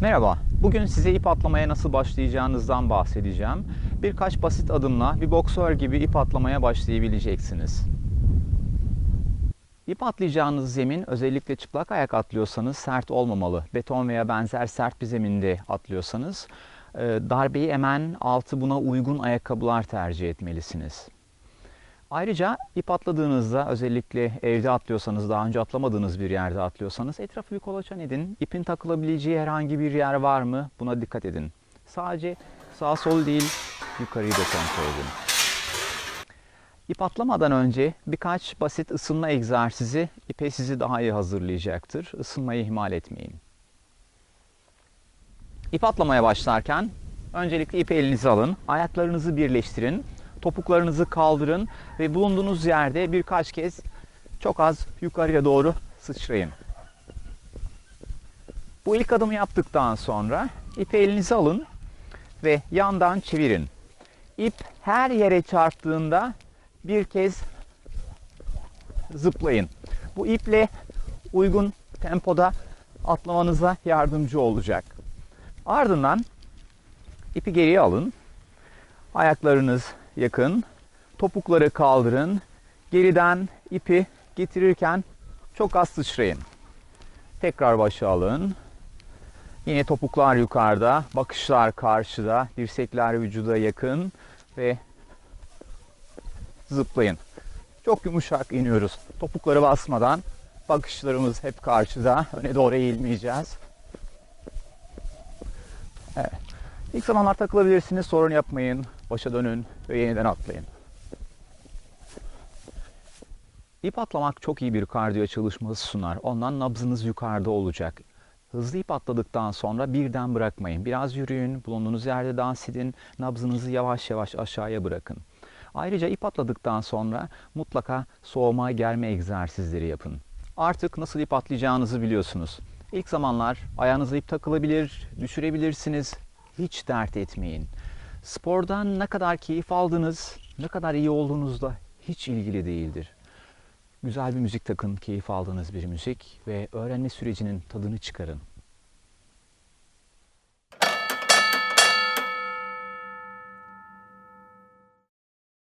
Merhaba, bugün size ip atlamaya nasıl başlayacağınızdan bahsedeceğim. Birkaç basit adımla bir boksör gibi ip atlamaya başlayabileceksiniz. İp atlayacağınız zemin özellikle çıplak ayak atlıyorsanız sert olmamalı. Beton veya benzer sert bir zeminde atlıyorsanız e, darbeyi emen altı buna uygun ayakkabılar tercih etmelisiniz. Ayrıca ip atladığınızda özellikle evde atlıyorsanız, daha önce atlamadığınız bir yerde atlıyorsanız etrafı bir kolaçan edin. İpin takılabileceği herhangi bir yer var mı? Buna dikkat edin. Sadece sağ sol değil, yukarıyı da kontrol edin. İp atlamadan önce birkaç basit ısınma egzersizi ipe sizi daha iyi hazırlayacaktır. Isınmayı ihmal etmeyin. İp atlamaya başlarken öncelikle ipi elinize alın, ayaklarınızı birleştirin, topuklarınızı kaldırın ve bulunduğunuz yerde birkaç kez çok az yukarıya doğru sıçrayın. Bu ilk adımı yaptıktan sonra ipi elinize alın ve yandan çevirin. İp her yere çarptığında bir kez zıplayın. Bu iple uygun tempoda atlamanıza yardımcı olacak. Ardından ipi geriye alın. Ayaklarınız yakın. Topukları kaldırın. Geriden ipi getirirken çok az sıçrayın. Tekrar başa alın. Yine topuklar yukarıda, bakışlar karşıda, dirsekler vücuda yakın ve zıplayın. Çok yumuşak iniyoruz. Topukları basmadan bakışlarımız hep karşıda. Öne doğru eğilmeyeceğiz. Evet. İlk zamanlar takılabilirsiniz. Sorun yapmayın. Başa dönün ve yeniden atlayın. İp atlamak çok iyi bir kardiyo çalışması sunar. Ondan nabzınız yukarıda olacak. Hızlı ip atladıktan sonra birden bırakmayın. Biraz yürüyün, bulunduğunuz yerde dans edin, nabzınızı yavaş yavaş aşağıya bırakın. Ayrıca ip atladıktan sonra mutlaka soğuma germe egzersizleri yapın. Artık nasıl ip atlayacağınızı biliyorsunuz. İlk zamanlar ayağınıza ip takılabilir, düşürebilirsiniz. Hiç dert etmeyin. Spordan ne kadar keyif aldınız, ne kadar iyi olduğunuzda hiç ilgili değildir. Güzel bir müzik takın, keyif aldığınız bir müzik ve öğrenme sürecinin tadını çıkarın.